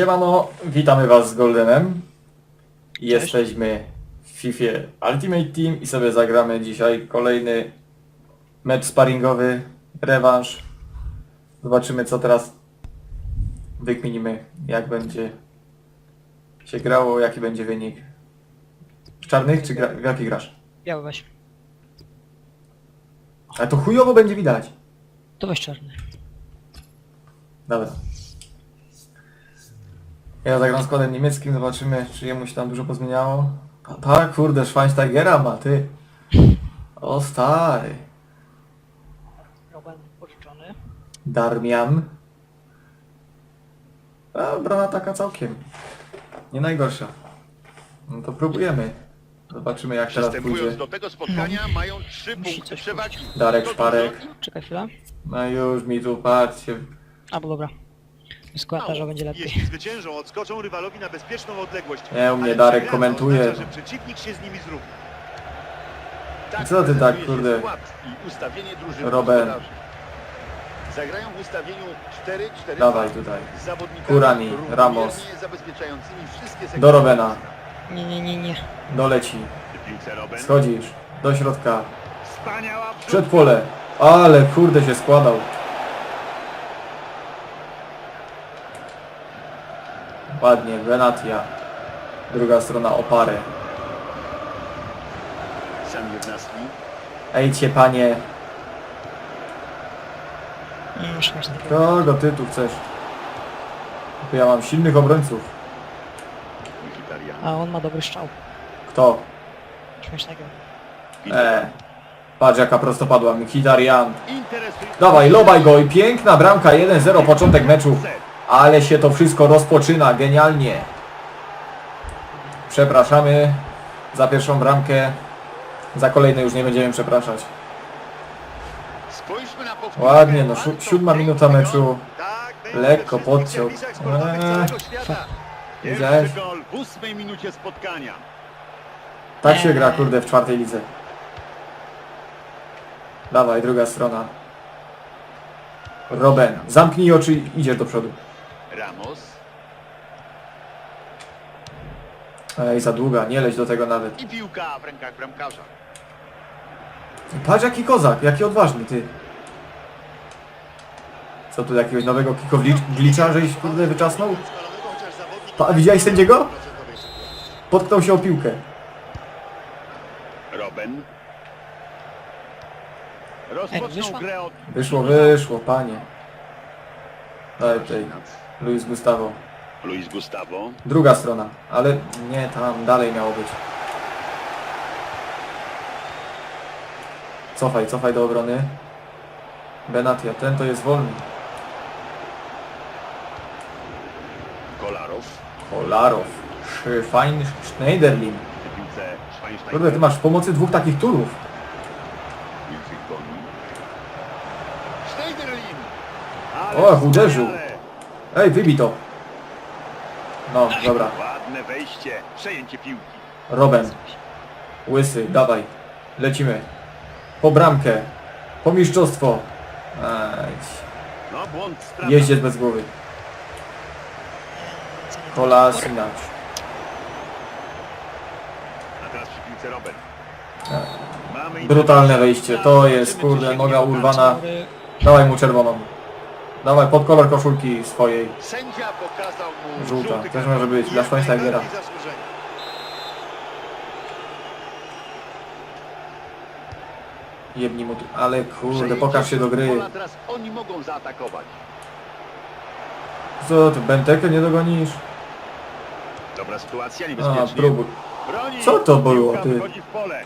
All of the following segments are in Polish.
Siemano, witamy Was z Goldenem. Jesteśmy w FIFA Ultimate Team i sobie zagramy dzisiaj kolejny mecz sparingowy, rewanż. Zobaczymy co teraz wykminimy, jak będzie się grało, jaki będzie wynik. W czarnych czy gra, w jaki grasz? Biały weź. Ale to chujowo będzie widać. To weź czarny. Dobra. Ja zagram składem niemieckim, zobaczymy czy jemu się tam dużo pozmieniało. A tak, kurde, Schweinsteigera ma, ty. O stary. Robin pożyczony. Darmian. A, brana taka całkiem. Nie najgorsza. No to próbujemy. Zobaczymy jak teraz Przystępując pójdzie. do tego spotkania mają trzy Musi punkty coś przewagi. Darek Szparek. Czekaj chwilę. No już mi tu patrzcie. A, bo dobra. Komentarza będzie lepiej. Jeśli zwyciężą, odskoczą rywalowi na bezpieczną odległość. Nie, u mnie Ale Darek przegrana komentuje. Oznacza, że przeciwnik się z nimi zrówna. Tak Co ty tak, kurde, i ustawienie drużyny Robert. gospodarzy. Zagrają w ustawieniu 4-4. Dawaj tutaj. z zawodnikami Kurani, równomiernie Ramos. zabezpieczającymi wszystkie sektory. Do Robena. Nie, nie, nie, nie. Doleci. W piłce Robben. Schodzisz. Do środka. Wspaniała. Przed pole. Ale kurde się składał. Ładnie, Venatia. Druga strona Nasri. Ejcie panie, takiego. kogo ty tu chcesz? To ja mam silnych obrońców. Mkhitaryan. A on ma dobry strzał. Kto? Śmiesznego. E. Patrz jaka prostopadła, Mkhitaryan. Interesujący- Dawaj, lobaj go i piękna bramka 1-0 początek meczu. Ale się to wszystko rozpoczyna, genialnie. Przepraszamy za pierwszą bramkę. Za kolejne już nie będziemy przepraszać. Ładnie, no, siódma minuta meczu. Tak, Lekko podciął. Eee. Widziałeś? Tak się gra, kurde, w czwartej lidze. Dawaj, druga strona. Robben, zamknij oczy i idziesz do przodu. Ramos. Ej, za długa, nie leć do tego nawet. I piłka w rękach bramkarza. Patrz jaki kozak, jaki odważny, ty. Co tu, jakiegoś nowego kikowlicza, żeś kurde wyczasnął? Pa, widziałeś sędziego? Potknął się o piłkę. Rozpoczął grę od... Wyszło, wyszło, panie. Daj tutaj, Luis Gustavo. Luis Gustavo. Druga strona, ale nie, tam dalej miało być. Cofaj, cofaj do obrony. Benatia, ten to jest wolny. Kolarow. Kolarow. Schwein Schneiderlin. Kurde, ty masz w pomocy dwóch takich turów. Wilfried Boni. Schneiderlin. O, jak uderzył. Ej, wybij to. No, dobra. Ładne wejście. Przejęcie piłki. Robben. Łysy, dawaj. Lecimy. Po bramkę. Po mistrzostwo. Ej, No błąd strata. jeździec bez głowy. Kolasinac. A teraz przy piłce Robben. Tak. Mamy Brutalne wejście. To jest, kurde, noga urwana. Dawaj mu czerwoną. Dawaj pod kolor koszulki swojej. Sędzia pokazał mu Żółta. żółty Też może być, dla Schweinsteigera. Jebni mu tu. Ale kurde, pokaż się do gry. Teraz oni mogą zaatakować. Co ty, Bentekę nie dogonisz? Dobra sytuacja, A, niebezpiecznie. próbuj. Broni. Co to było, Piłka ty? wchodzi w pole.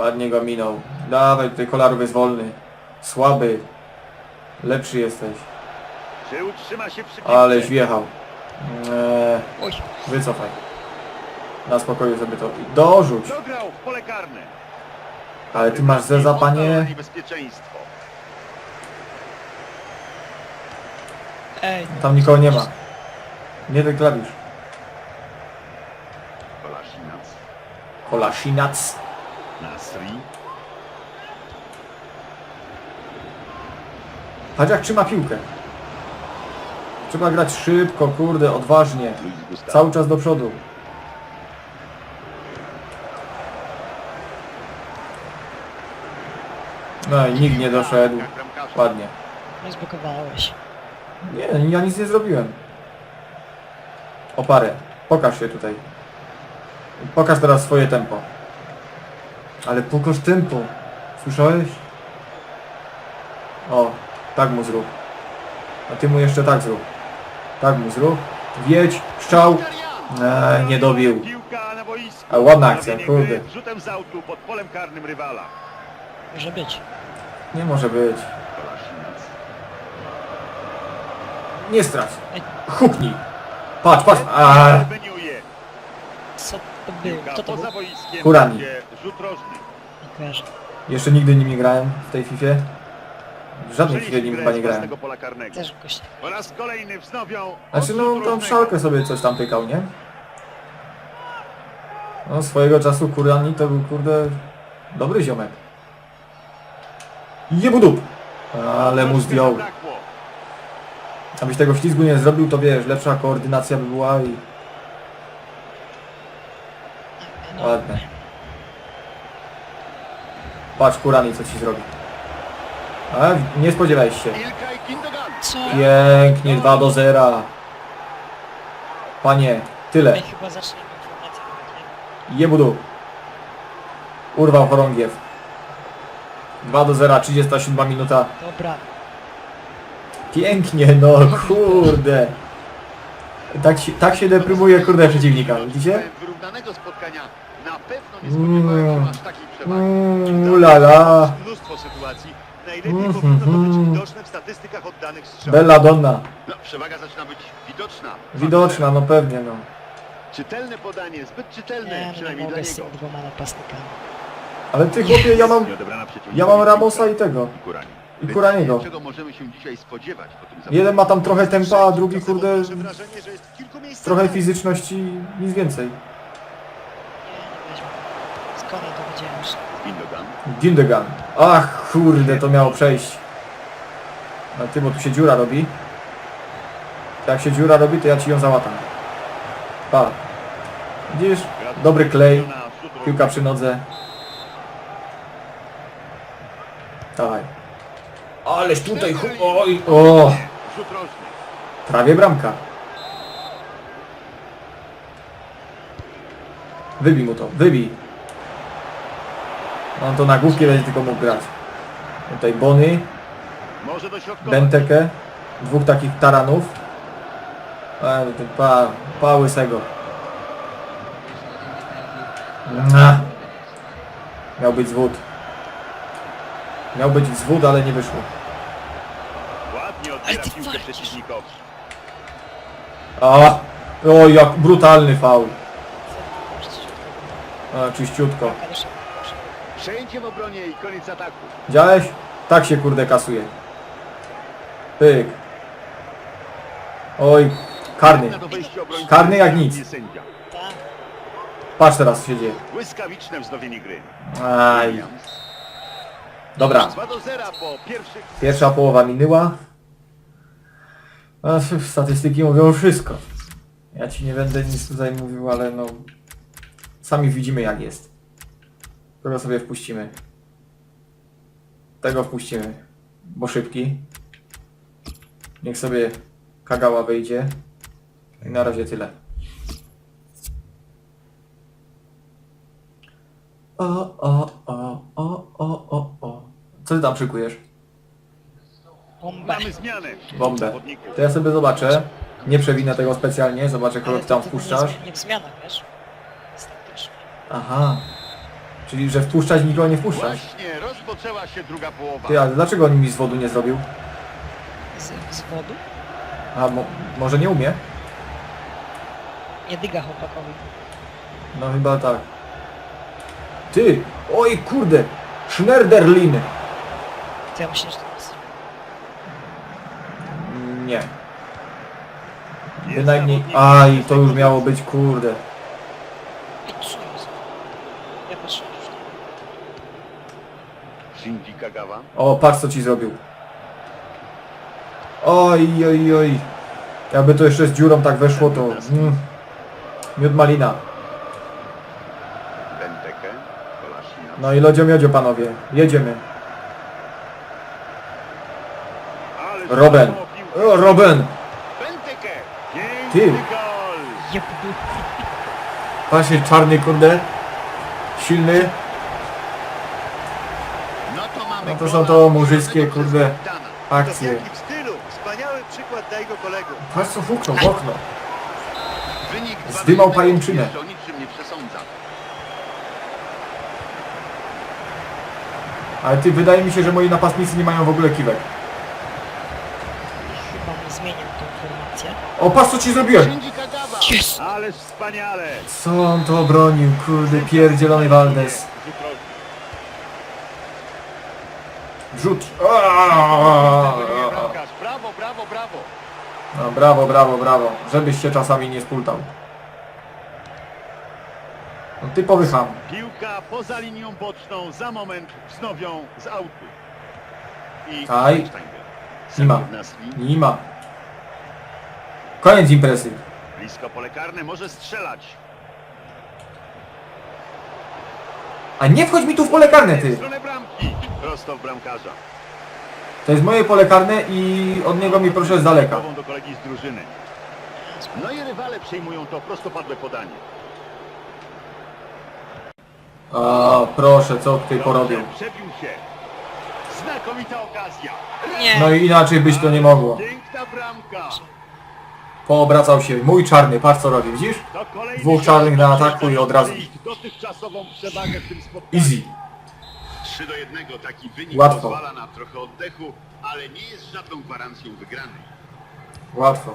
Ładnie go minął. Dawaj, tutaj kolarów jest wolny. Słaby. Lepszy jesteś. Czy utrzyma się przy piłce? Aleś wjechał. Eee, wycofaj. Na spokoju sobie to. i Dorzuć. Dograł w pole karne. Ale ty masz zeza, panie. Niebezpieczeństwo. ej. Tam nikogo nie ma. Nie ten klawisz. Kolasinac. Kolasinac. Nasri. Patrz jak trzyma piłkę. Trzeba grać szybko, kurde, odważnie. Cały czas do przodu. No i nikt nie doszedł. Ładnie. Nie zblokowałeś. Nie, ja nic nie zrobiłem. Oparę. Pokaż się tutaj. Pokaż teraz swoje tempo. Ale pokaż tempo. Słyszałeś? O, tak mu zrób. A ty mu jeszcze tak zrób. Tak mu zrób. Wiedź, strzał. Eee, nie dobił. A ładna akcja, kurde. Rzutem z autu pod polem karnym rywala. Może być. Nie może być. Nie strać. Huknij. Patrz, patrz. A, Piłka Kto to był? Rzut rożny. Nie kojarzę. jeszcze nigdy nimi grałem w tej Fifie. W żadnej Fifie nim chyba nie grałem. Też gość. Po raz kolejny wznowią. Znaczy no rożnego. szalkę sobie coś tam pykał, nie? No swojego czasu Kurani to był kurde dobry ziomek. Jebudup! Ale mu zdjął. Abyś tego ślizgu nie zrobił, to wiesz, lepsza koordynacja by była i No, ładne. Patrz Kurani co ci zrobi. A, nie spodziewałeś się. Co? Pięknie, 2 do 0. Panie, tyle. Ej, chyba zaczniemy. Jebudu. Urwał chorągiew. 2 do 0, 37 minuta. Dobra. Pięknie, no kurde. Tak się, tak się deprymuje kurde przeciwnika, widzicie? Wyrównanego spotkania na pewno nie spodziewałem się aż takiej przewagi. Mm, ulala. Mnóstwo sytuacji. Najlepiej Mhm, powinno to być mhm. widoczne w statystykach oddanych strzałów. Bella Donna. No, przewaga zaczyna być widoczna. Widoczna, no pewnie no. Czytelne podanie, zbyt czytelne, Nie, no nie przynajmniej dla mogę z niego. tymi dwoma napastnikami. Ale ty chłopie, ja mam, Nieodebrana przeciwnikowi ja mam Ramosa i tego. I Kuraniego. Czego możemy się dzisiaj spodziewać po tym Jeden ma tam trochę tempa, a drugi kurde odnoszę wrażenie, że jest w kilku miejscach trochę fizyczności, nic więcej. Nie, nie weźmie. Skoro to widziałem już. Gündogan. Gündogan. Ach kurde, to miało przejść. No ty, bo tu się dziura robi. Jak się dziura robi, to ja ci ją załatam. Pa. Widzisz? Dobry klej. Piłka przy nodze. Dawaj. Ależ tutaj... Oj, o! Prawie bramka. Wybij mu to, wybij. On to na główkie będzie tylko mógł grać. Tutaj Bony. Benteke, dwóch takich taranów. E, ten pa, pa łysego. Na. Miał być zwód. Miał być zwód, ale nie wyszło. Odbiera piłkę przeciwnikowi. A, o jak brutalny faul. A, czyściutko. Przejęcie w obronie i koniec ataku. Widziałeś? Tak się kurde kasuje. Pyk. Oj, karny. Karny jak nic. Patrz teraz co się dzieje. Błyskawiczne wznowienie gry. Aj. Dobra, 2 do 0 po pierwszych pierwsza połowa minęła. A, statystyki mówią wszystko. Ja ci nie będę nic tutaj mówił, ale no... Sami widzimy jak jest. Tego sobie wpuścimy. Tego wpuścimy. Bo szybki. Niech sobie Kagała wyjdzie. I na razie tyle. O, o, o, o, o, o, o. Co ty tam szykujesz? Bombę. mamy zmianę. Bombę. To ja sobie zobaczę. Nie przewinę tego specjalnie, zobaczę kogo ty tam wpuszczasz. Nie, nie w zmianach, wiesz? Aha. Czyli, że wpuszczać nikogo nie wpuszczać. Właśnie rozpoczęła się druga połowa. Ty, ale dlaczego on mi z wodu nie zrobił? Z, z wodu? A, mo może nie umie? Nie dyga chłopakowi. No chyba tak. Ty! Oj kurde! Schneiderlin! To ja myślę, że to. Nie. Bynajmniej... zawodnik Aj, to już miało być kurde. Już. Shinji Kagawa. O, patrz co ci zrobił. Oj, oj, oj. Jakby to jeszcze z dziurą tak weszło, to... Mm, miód malina. Benteke. No i lodzio miodzio panowie. Jedziemy. Ale Robben. O! Benteke. Ty. Właśnie czarny, kurde. Silny. No to mamy No są to przez kurde. Akcje. w stylu. Wspaniały przykład dla jego kolegów. Patrz co fuknął w okno. Zdymał pajęczynę. Ale ty, wydaje mi się, że moi napastnicy nie mają w ogóle kiwek. chyba mu zmieniam tą formację. O, patrz co ci zrobiłem! Jest! Ależ wspaniale. Co on to obronił, kurde, pierdzielony Valdes. Rzut bramkarz. Brawo, brawo, brawo. No, brawo, brawo, brawo. Żebyś się czasami nie spultał. No, typowy ham. Piłka poza linią boczną. Za moment wznowią z autu. I. Steiger. Nie ma. Nie ma. Koniec imprezy. Blisko pole karne może strzelać. A nie wchodź mi tu w pole karne, W ty! stronę bramki. Prosto w bramkarza. To jest moje pole karne i od niego mi proszę z daleka. Głową do kolegi z drużyny. No i rywale przejmują to prostopadłe podanie. A, proszę, co tutaj porobił. Przebił się. Znakomita okazja. Nie! No i inaczej być to nie mogło. Piękna bramka. Poobracał się. Mój czarny, patrz co robi, widzisz? Dwóch czarnych na ataku i od razu. Ich Dotychczasową przewagę w tym spotkaniu. Easy. 3 do 1 taki wynik Łatwo. pozwala na trochę oddechu, ale nie jest żadną gwarancją wygranej. Łatwo.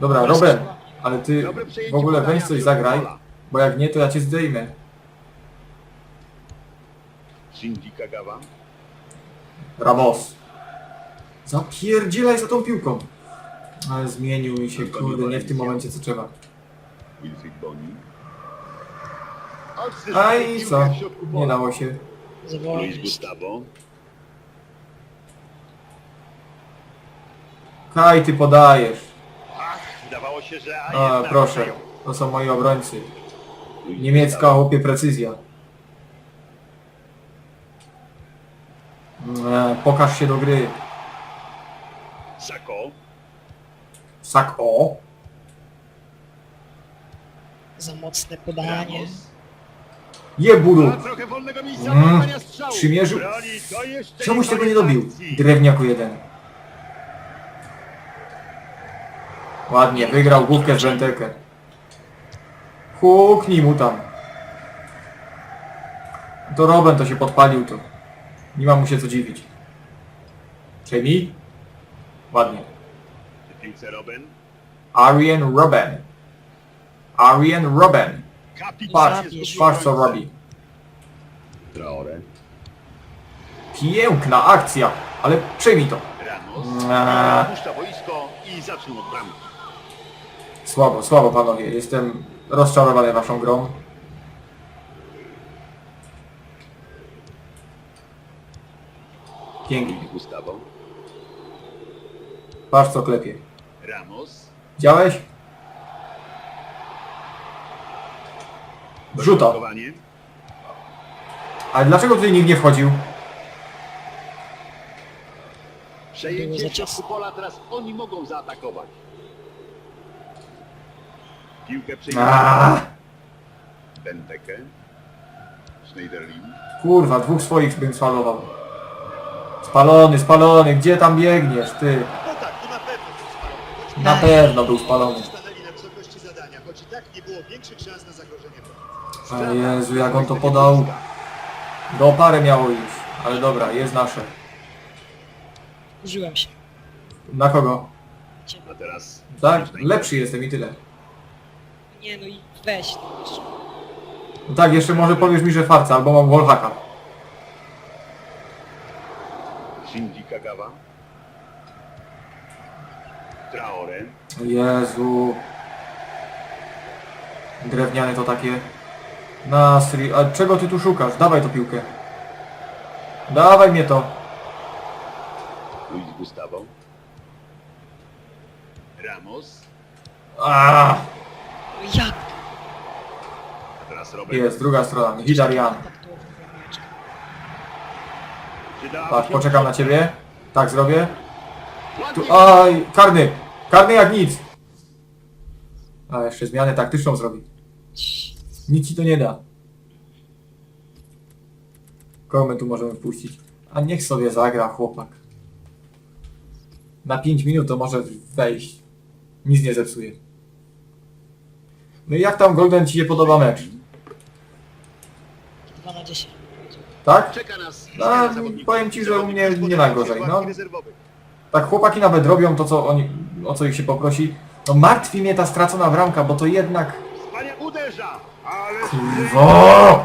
Dobra, Robert, ale ty Dobre przejęcie w ogóle podania weź coś zagraj, bo jak nie, to ja cię zdejmę. Shinji Kagawa. Ramos. Zapierdzielaj za tą piłką. Ale zmienił mi się, kurde, nie w tym momencie co trzeba. Wilfried Boni. A i co? Nie dało się. Luis. Gustavo. Kaj, ty podajesz. Ach, wydawało się, że... A, A, jednak proszę, to są moi obrońcy. Luis Niemiecka, chłopie, precyzja. E, pokaż się do gry. Sako. Sak o. Za mocne podanie. Jeburu. Trochę wolnego miejsca Mm, do oddania strzału. przymierzył. Broni, to jeszcze Czemuś tego nie koniec dobił? akcji. Drewniaku jeden. Ładnie, wygrał główkę z Bentekę. Huknij mu tam. To Robin to się podpalił to. Nie ma mu się co dziwić. Przejmij. Ładnie. Piłce Robin. Arian Robin. Arian Robin. Patrz, patrz co robi. Traore. Piękna akcja, ale przejmij to. Ramos. Eee. Opuszcza boisko i zaczną od bramki. Słabo, słabo panowie. Jestem rozczarowany waszą grą. Pięknie. Gustavo. Patrz co klepie. Ramos. Widziałeś? Wrzuta. Dośrodkowanie. Ale dlaczego tutaj nikt nie wchodził? Przejęcie w środku pola, teraz oni mogą zaatakować. Piłkę przejmuje Aaaa, Benteke. Schneiderlin. kurwa, dwóch swoich bym spalował. Spalony, spalony, gdzie tam biegniesz, ty? No tak, to na pewno był spalony. Choć Na pewno był spalony. stanęli na wysokości zadania, choć i tak nie było większych szans na zagrożenie broni. A Jezu, jak on to podał. Do parę miało iść, ale dobra, jest nasze. Użyłem się. Na kogo? A teraz Tak, lepszy jestem i tyle. Nie no i weź. no. No tak, jeszcze może powiesz mi, że farca, albo mam wallhacka. Shinji Kagawa. Traore. Jezu. Drewniane to takie. Nasri, a czego ty tu szukasz? Dawaj tą piłkę. Dawaj mnie to. Luis Gustavo. Ramos. Aaa, Jak? A teraz Robert. jest, druga strona, Mkhitaryan. Tak to Tak, się poczekam na ciebie. Tak zrobię. Ładnie. Tu, aj, karny! Karny jak nic! A, jeszcze zmianę taktyczną zrobi. Nic ci to nie da. Kogo my tu możemy wpuścić? A niech sobie zagra chłopak. Na 5 minut to może wejść. Nic nie zepsuje. No i jak tam Golden ci się podoba mecz? 2 na 10. Tak? Czeka nas No, zawodników. powiem ci, że u mnie nie ma spotykają się gorzej, w no. Tak chłopaki nawet robią to, co oni, o co ich się poprosi. No martwi mnie ta stracona bramka, bo to jednak... Wspania uderza, ale Kurwo!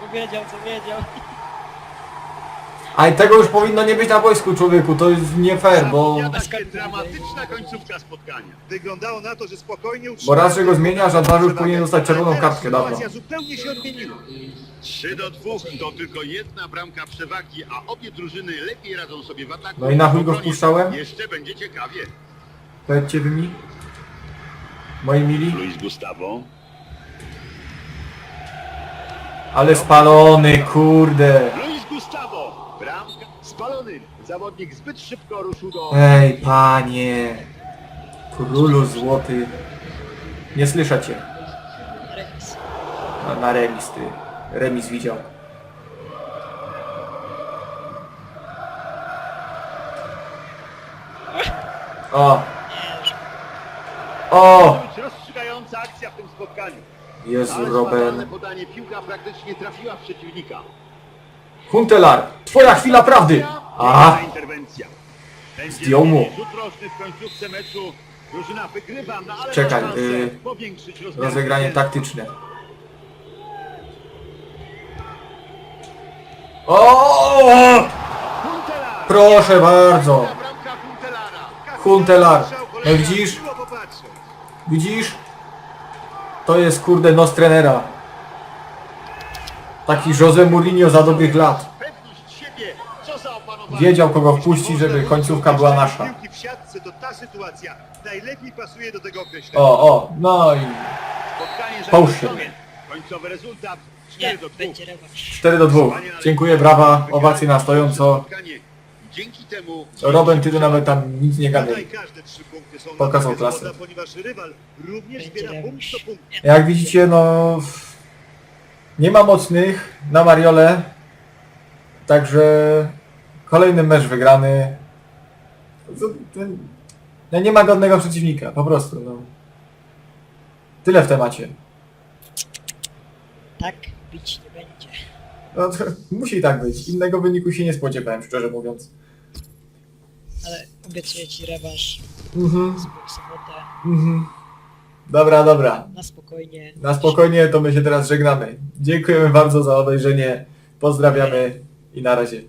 Powiedział co wiedział. Ale tego już powinno nie być na boisku, człowieku, to jest nie fair, bo... zapowiada się dramatyczna końcówka spotkania. Wyglądało na to, że spokojnie Bo raz, że go zmieniasz, a dwa, że już powinien dostać czerwoną Ale teraz kartkę dawno. Sytuacja zupełnie się odmieniła. 3 do 2 to tylko jedna bramka przewagi, a obie drużyny lepiej radzą sobie w ataku. No i na chuj go wpuszczałem? Jeszcze będzie ciekawie. Powiedzcie wy mi? Moi mili? Luis Gustavo. Ale spalony, kurde! Luis Gustavo. Bramka spalony. Zawodnik zbyt szybko ruszył do... Ej, panie! Królu złoty. Nie słyszę cię. Remis. Na, na remis, ty. Remis widział. O! O! Być rozstrzygająca akcja w tym spotkaniu. Jezu, Ale Robin. podanie piłka praktycznie trafiła w przeciwnika. Huntelar! Twoja chwila prawdy! A! Piękna interwencja. Będzie Zdjął mu. rzut roczny w końcówce meczu. Drużyna wygrywa, no ale Czekaj, ma szansę y, powiększyć rozmiar Rozegranie zwycięstwa. taktyczne. O! Proszę bardzo! Huntelara. Huntelar. No widzisz? Widzisz? To jest kurde nos trenera. Taki Jose Mourinho za dobrych lat. Wiedział kogo wpuścić, żeby końcówka była nasza. O, o, no i Połóż się. zakończone. Końcowy rezultat 4 nie, do 2. będzie rewanż. 4 do 2. Dziękuję, brawa, owacje na stojąco. Temu Robin, ty tu nawet tam nic nie gadaj. każde trzy punkty są Pokazał na klasę. Jak widzicie, no... Nie ma mocnych na Mariole. Także kolejny mecz wygrany. To- to- No nie ma godnego przeciwnika, po prostu. No. Tyle w temacie. Tak bić nie będzie. No, to, musi tak być. Innego wyniku się nie spodziewałem, szczerze mówiąc. Ale obiecuję ci rewanż Mhm, w sobotę. mhm. Dobra, dobra. Na spokojnie. Na spokojnie to my się teraz żegnamy. Dziękujemy bardzo za obejrzenie. Pozdrawiamy i na razie.